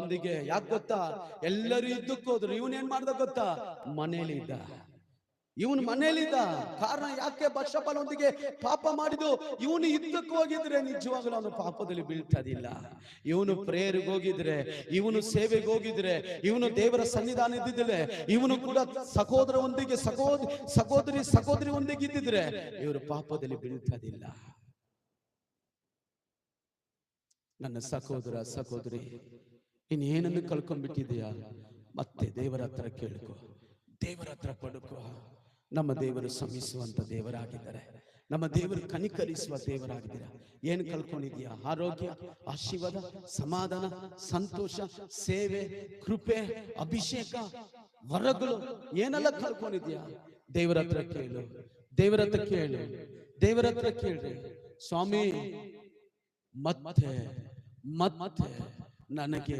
ಒಂದಿಗೆ ಯಾಕೆ ಗೊತ್ತಾ? ಎಲ್ಲರೂ ಇದ್ದಕ್ಕೆ ಹೋದ್ರು. ಇವನ್ ಏನ್ ಮಾಡ್ದ ಗೊತ್ತಾ? ಮನೇಲಿ ಇದ್ದ ಇವನ್ ಮನೇಲಿದ್ದ. ಕಾರಣ ಯಾಕೆ ಬಚ್ಚಪ್ಪನೊಂದಿಗೆ ಪಾಪ ಮಾಡಿದ್ದು? ಇವನು ಇದ್ದಕ್ಕೆ ಹೋಗಿದ್ರೆ ನಿಜವಾಗ್ಲೂ ಅವನು ಪಾಪದಲ್ಲಿ ಬೀಳ್ತದಿಲ್ಲ. ಇವನು ಪ್ರೇಯರ್ಗೆ ಹೋಗಿದ್ರೆ ಇವನು ಸೇವೆಗೆ ಹೋಗಿದ್ರೆ ಇವನು ದೇವರ ಸನ್ನಿಧಾನ ಇದ್ದಿದ್ರೆ ಇವನು ಕೂಡ ಸಹೋದರ ಒಂದಿಗೆ ಸಹೋದರಿ ಸಹೋದರಿ ಸಹೋದರಿ ಒಂದಿಗೆ ಇದ್ದಿದ್ರೆ ಇವರು ಪಾಪದಲ್ಲಿ ಬೀಳ್ತದಿಲ್ಲ. ನನ್ನ ಸಹೋದರ ಸಹೋದರಿ. ಇನ್ನೇನನ್ನು ಕಳ್ಕೊಂಡ್ಬಿಟ್ಟಿದೆಯಾ ಮತ್ತೆ ದೇವರ ಹತ್ರ ಕೇಳ್ಕೊ. ದೇವರ ಹತ್ರ ಪಡುಕೋ. ನಮ್ಮ ದೇವರು ಶ್ರಮಿಸುವಂತ ದೇವರಾಗಿದ್ದಾರೆ. ನಮ್ಮ ದೇವರು ಕನಿಕರಿಸುವ ದೇವರಾಗಿದ್ದೀರಾ? ಏನು ಕಳ್ಕೊಂಡಿದ್ಯಾ ಆರೋಗ್ಯ, ಆಶೀರ್ವಾದ, ಸಮಾಧಾನ, ಸಂತೋಷ, ಸೇವೆ, ಕೃಪೆ, ಅಭಿಷೇಕ, ವರಗಳು, ಏನೆಲ್ಲ ಕಳ್ಕೊಂಡಿದ್ಯಾ ದೇವರ ಹತ್ರ ಕೇಳು. ದೇವರ ಹತ್ರ ಕೇಳು. ದೇವರ ಹತ್ರ ಕೇಳ್ರಿ. ಸ್ವಾಮಿ, ಮತ್ತೆ ಮತ್ತೆ. না নাকি